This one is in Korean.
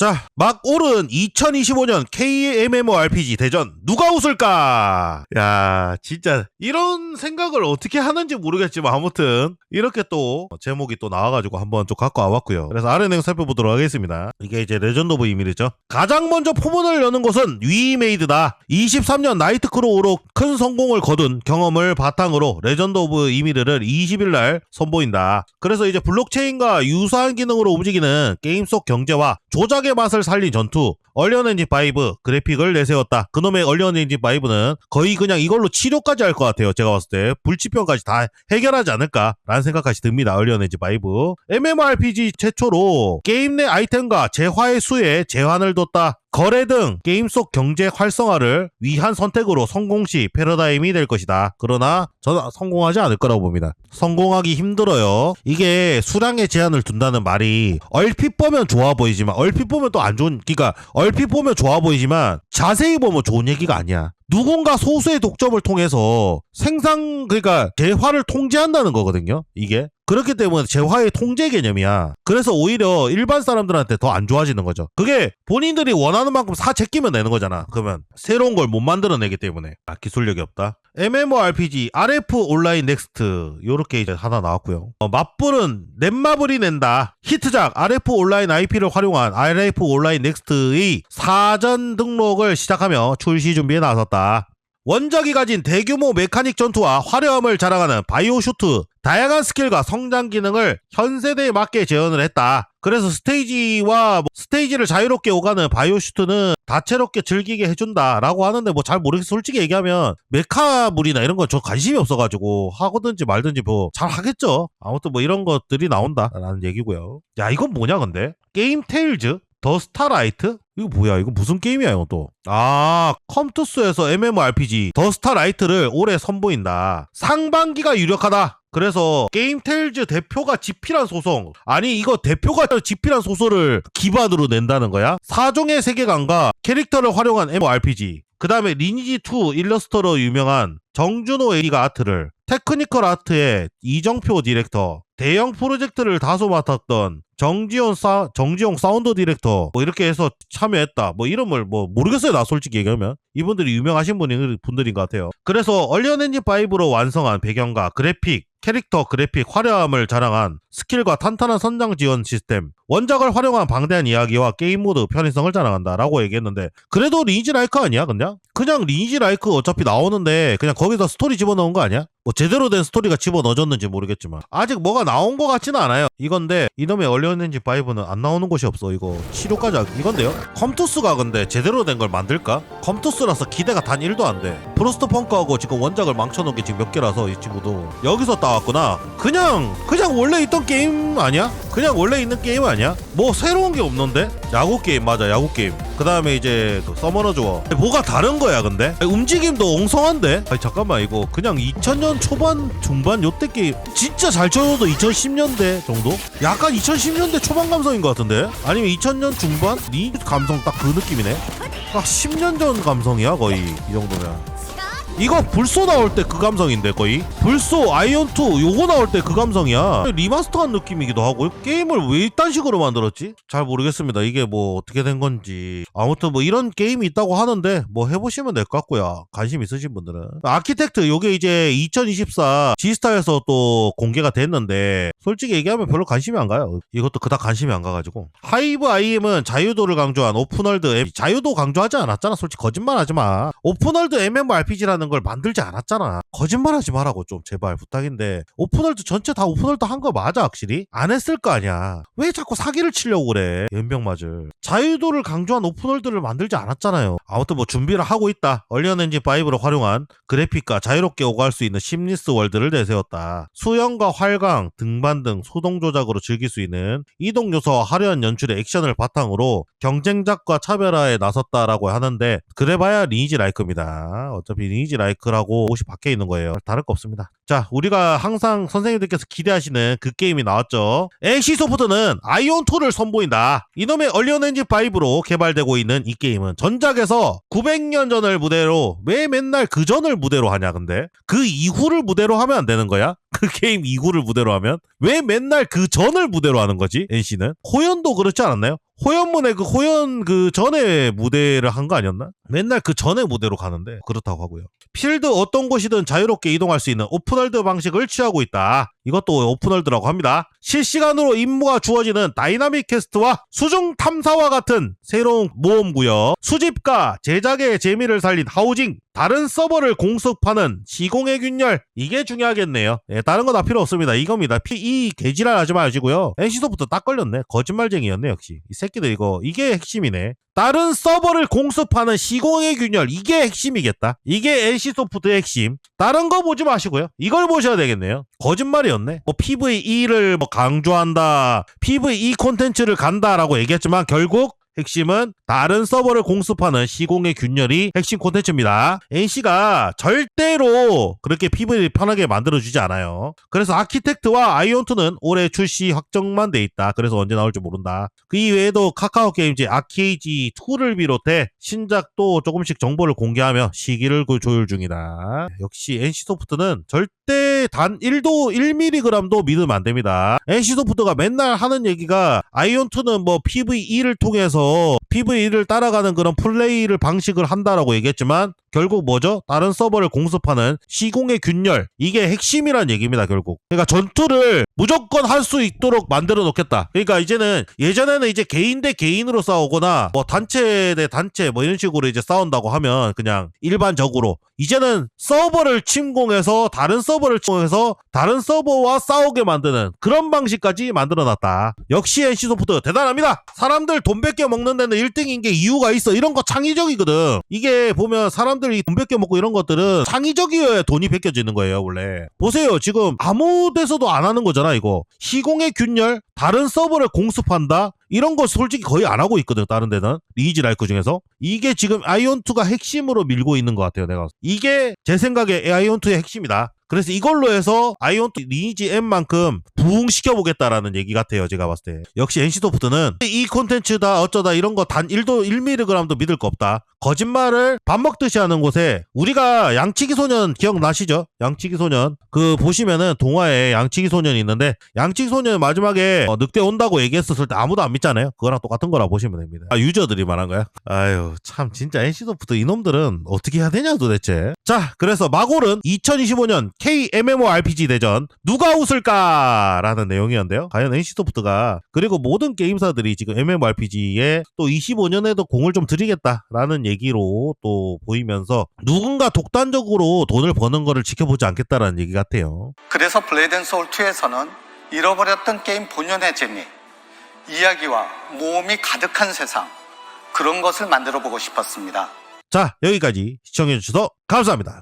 자, 막 오른 2025년 KMMORPG 대전 누가 웃을까? 야, 진짜 이런 생각을 어떻게 하는지 모르겠지만 아무튼 이렇게 또 제목이 또 나와가지고 한번 좀 갖고 와봤고요. 그래서 아래 내용 살펴보도록 하겠습니다. 이게 이제 레전드 오브 이밀이죠. 가장 먼저 포문을 여는 곳은 위메이드다. 23년 나이트크로우로 큰 성공을 거둔 경험을 바탕으로 레전드 오브 이미르를 20일 날 선보인다. 그래서 이제 블록체인과 유사한 기능으로 움직이는 게임 속 경제와 조작의 맛을 살린 전투, 얼리언 엔진 5 그래픽을 내세웠다. 그놈의 얼리언 엔진 5는 거의 그냥 이걸로 치료까지 할 것 같아요. 제가 봤을 때 불치병까지 다 해결하지 않을까라는 생각까지 듭니다. 얼리언 엔진 5. MMORPG 최초로 게임 내 아이템과 재화의 수에 제한을 뒀다. 거래 등 게임 속 경제 활성화를 위한 선택으로 성공 시 패러다임이 될 것이다. 그러나 저는 성공하지 않을 거라고 봅니다. 성공하기 힘들어요. 이게 수량의 제한을 둔다는 말이 얼핏 보면 좋아 보이지만 얼핏 보면 또 안 좋은 그러니까 얼핏 보면 좋아 보이지만 자세히 보면 좋은 얘기가 아니야. 누군가 소수의 독점을 통해서 생산 그러니까 재화를 통제한다는 거거든요. 이게 그렇기 때문에 재화의 통제 개념이야. 그래서 오히려 일반 사람들한테 더 안 좋아지는 거죠. 그게 본인들이 원하는 만큼 사 제끼면 되는 거잖아. 그러면 새로운 걸 못 만들어내기 때문에 아, 기술력이 없다. MMORPG RF 온라인 넥스트 요렇게 이제 하나 나왔고요. 어, 맞불은 넷마블이 낸다. 히트작 RF 온라인 IP를 활용한 RF 온라인 넥스트의 사전 등록을 시작하며 출시 준비에 나섰다. 원작이 가진 대규모 메카닉 전투와 화려함을 자랑하는 바이오슈트 다양한 스킬과 성장 기능을 현 세대에 맞게 재현을 했다. 그래서 스테이지와 뭐 스테이지를 자유롭게 오가는 바이오슈트는 다채롭게 즐기게 해준다라고 하는데 뭐 잘 모르겠어. 솔직히 얘기하면 메카물이나 이런 건 저 관심이 없어가지고 하거든지 말든지 뭐 잘 하겠죠. 아무튼 뭐 이런 것들이 나온다라는 얘기고요. 야 이건 뭐냐 근데 게임 테일즈 더 스타라이트? 이거 뭐야? 이거 무슨 게임이야, 이거 또? 아, 컴투스에서 MMORPG 더 스타라이트를 올해 선보인다. 상반기가 유력하다. 그래서 게임 테일즈 대표가 집필한 소송 아니 이거 대표가 집필한 소설을 기반으로 낸다는 거야? 사종의 세계관과 캐릭터를 활용한 MMORPG 그 다음에 리니지2 일러스터로 유명한 정준호 A가 아트를 테크니컬 아트의 이정표 디렉터 대형 프로젝트를 다소 맡았던 정지용 사, 정지용 사운드 디렉터 뭐 이렇게 해서 참여했다. 뭐 이름을 뭐 모르겠어요. 나 솔직히 얘기하면 이분들이 유명하신 분이 분들인 것 같아요. 그래서 얼리언 엔진 5로 완성한 배경과 그래픽 캐릭터 그래픽 화려함을 자랑한 스킬과 탄탄한 선장 지원 시스템, 원작을 활용한 방대한 이야기와 게임 모드 편의성을 자랑한다라고 얘기했는데 그래도 리니지 라이크 아니야 그냥? 그냥 리니지 라이크 어차피 나오는데 그냥 거기서 스토리 집어넣은 거 아니야? 뭐 제대로 된 스토리가 집어넣어졌는지 모르겠지만 아직 뭐가 나온 것 같지는 않아요 이건데 이놈의 얼리언엔진 5는 안 나오는 곳이 없어 이거 치료까지 하... 이건데요? 컴투스가 근데 제대로 된 걸 만들까? 컴투스라서 기대가 단 1도 안돼 프로스트 펑크하고 지금 원작을 망쳐놓은 게 지금 몇 개라서 이 친구도 여기서 따왔구나 그냥 그냥 원래 있던 게임 아니야? 그냥 원래 있는 게임 아니야? 뭐 새로운 게 없는데? 야구 게임 맞아 야구 게임 그 다음에 이제 그 서머너 주어 뭐가 다른 거야 근데? 아니, 움직임도 엉성한데? 아니 잠깐만 이거 그냥 2000년 초반 중반 요때 게임 진짜 잘 쳐도 2010년대 정도? 약간 2010년대 초반 감성인 것 같은데? 아니면 2000년 중반? 니 감성 딱 그 느낌이네 딱 10년 전 감성이야 거의 이 정도면 이거 불소 나올 때 그 감성인데 거의? 불소 아이언2 요거 나올 때 그 감성이야. 리마스터한 느낌이기도 하고 게임을 왜 이딴 식으로 만들었지? 잘 모르겠습니다. 이게 뭐 어떻게 된 건지. 아무튼 뭐 이런 게임이 있다고 하는데 뭐 해보시면 될 것 같고요. 관심 있으신 분들은. 아키텍트 요게 이제 2024 G스타에서 또 공개가 됐는데 솔직히 얘기하면 별로 관심이 안 가요. 이것도 그닥 관심이 안 가가지고. 하이브 IM은 자유도를 강조한 오픈월드 자유도 강조하지 않았잖아. 솔직히 거짓말 하지마. 오픈월드 MMORPG라는 걸 만들지 않았잖아. 거짓말하지 말라고 좀 제발 부탁인데 오픈월드 전체 다 오픈월드 한 거 맞아 확실히? 안 했을 거 아니야. 왜 자꾸 사기를 치려고 그래? 연병 맞을. 자유도를 강조한 오픈월드를 만들지 않았잖아요. 아무튼 뭐 준비를 하고 있다. 얼리언 엔진 5를 활용한 그래픽과 자유롭게 오갈 수 있는 심리스 월드를 내세웠다. 수영과 활강, 등반 등 소동 조작으로 즐길 수 있는 이동 요소와 화려한 연출의 액션을 바탕으로 경쟁작과 차별화에 나섰다라고 하는데 그래봐야 리니지 라이크입니다. 어차피 리니지 라이크라고 옷이 밖에 있는 거예요. 다를 거 없습니다. 자, 우리가 항상 선생님들께서 기대하시는 그 게임이 나왔죠. NC 소프트는 아이온2를 선보인다. 이놈의 얼리언 엔진 5로 개발되고 있는 이 게임은 전작에서 900년 전을 무대로 왜 맨날 그 전을 무대로 하냐 근데 그 이후를 무대로 하면 안 되는 거야? 그 게임 이후를 무대로 하면 왜 맨날 그 전을 무대로 하는 거지? NC는 호연도 그렇지 않았나요? 호연문의 그 호연 그 전에 무대를 한 거 아니었나? 맨날 그 전에 무대로 가는데 그렇다고 하고요. 필드 어떤 곳이든 자유롭게 이동할 수 있는 오픈월드 방식을 취하고 있다. 이것도 오픈월드라고 합니다. 실시간으로 임무가 주어지는 다이나믹 퀘스트와 수중 탐사와 같은 새로운 모험 구역, 수집과 제작의 재미를 살린 하우징, 다른 서버를 공습하는 시공의 균열 이게 중요하겠네요. 예, 다른 거 다 필요 없습니다. 이겁니다. 피, 이 개지랄 하지 마시고요. NC소프트 딱 걸렸네. 거짓말쟁이였네 역시. 이 새끼들 이거 이게 핵심이네. 다른 서버를 공습하는 시공의 균열 이게 핵심이겠다. 이게 NC소프트의 핵심. 다른 거 보지 마시고요. 이걸 보셔야 되겠네요. 거짓말이었네. 뭐 PVE를 뭐 강조한다. PVE 콘텐츠를 간다라고 얘기했지만 결국 핵심은 다른 서버를 공습하는 시공의 균열이 핵심 콘텐츠입니다. NC가 절대로 그렇게 PV를 편하게 만들어주지 않아요. 그래서 아키텍트와 아이온2는 올해 출시 확정만 돼 있다. 그래서 언제 나올지 모른다. 그 이외에도 카카오 게임즈 아케이지 2를 비롯해 신작도 조금씩 정보를 공개하며 시기를 그 조율 중이다. 역시 NC소프트는 절대 단 1도 1mg도 믿으면 안 됩니다. NC소프트가 맨날 하는 얘기가 아이온2는 뭐 PVE를 통해서 PVE를 따라가는 그런 플레이를 방식을 한다라고 얘기했지만 결국 뭐죠? 다른 서버를 공습하는 시공의 균열. 이게 핵심이란 얘기입니다 결국. 그러니까 전투를 무조건 할 수 있도록 만들어 놓겠다. 그러니까 이제는 예전에는 이제 개인 대 개인으로 싸우거나 뭐 단체 대 단체 뭐 이런 식으로 이제 싸운다고 하면 그냥 일반적으로. 이제는 서버를 침공해서 다른 서버를 침공해서 다른 서버와 싸우게 만드는 그런 방식까지 만들어 놨다. 역시 NC소프트 대단합니다. 사람들 돈 뺏겨 먹는 데는 1등인 게 이유가 있어. 이런 거 창의적이거든. 이게 보면 사람 들이 돈 뺏겨 먹고 이런 것들은 창의적이어야 돈이 뺏겨지는 거예요 원래. 보세요. 지금 아무 데서도 안 하는 거잖아 이거. 시공의 균열 다른 서버를 공습한다 이런 거 솔직히 거의 안 하고 있거든 다른 데는. 리니지 라이크 중에서. 이게 지금 아이온2가 핵심으로 밀고 있는 것 같아요 내가 이게 제 생각에 아이온2의 핵심이다. 그래서 이걸로 해서 아이온2 리니지 M만큼 부흥시켜 보겠다라는 얘기 같아요 제가 봤을 때. 역시 NC소프트는 이 콘텐츠다 어쩌다 이런 거 단 1도 1mg도 믿을 거 없다. 거짓말을 밥 먹듯이 하는 곳에 우리가 양치기 소년 기억나시죠? 양치기 소년. 그 보시면은 동화에 양치기 소년이 있는데 양치기 소년 마지막에 어, 늑대 온다고 얘기했었을 때 아무도 안 믿 잖아요. 그거랑 똑같은 거라 보시면 됩니다. 아 유저들이 말한 거야? 아유 참 진짜 NC소프트 이놈들은 어떻게 해야 되냐 도대체? 자 그래서 마골은 2025년 KMMORPG 대전. 누가 웃을까 라는 내용이었는데요. 과연 NC소프트가 그리고 모든 게임사들이 지금 MMORPG에 또 25년에도 공을 좀 들이겠다라는 얘기로 또 보이면서 누군가 독단적으로 돈을 버는 거를 지켜보지 않겠다라는 얘기 같아요. 그래서 블레이드 앤 소울 2에서는 잃어버렸던 게임 본연의 재미, 이야기와 모험이 가득한 세상 그런 것을 만들어 보고 싶었습니다. 자 여기까지 시청해주셔서 감사합니다